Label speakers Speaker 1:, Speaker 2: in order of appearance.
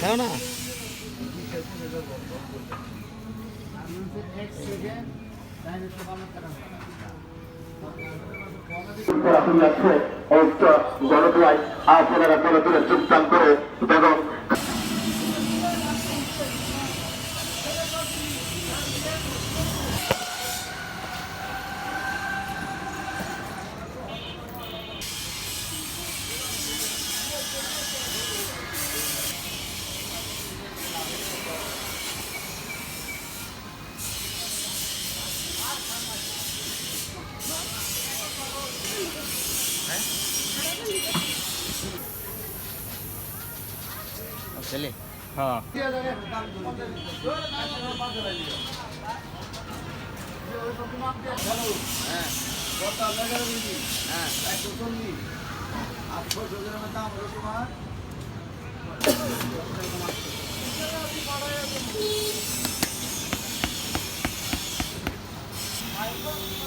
Speaker 1: হ্যাঁ
Speaker 2: না
Speaker 3: এখন যাচ্ছে আপনারা তুলে যোগদান করে चले
Speaker 2: हाँ
Speaker 1: Thank you.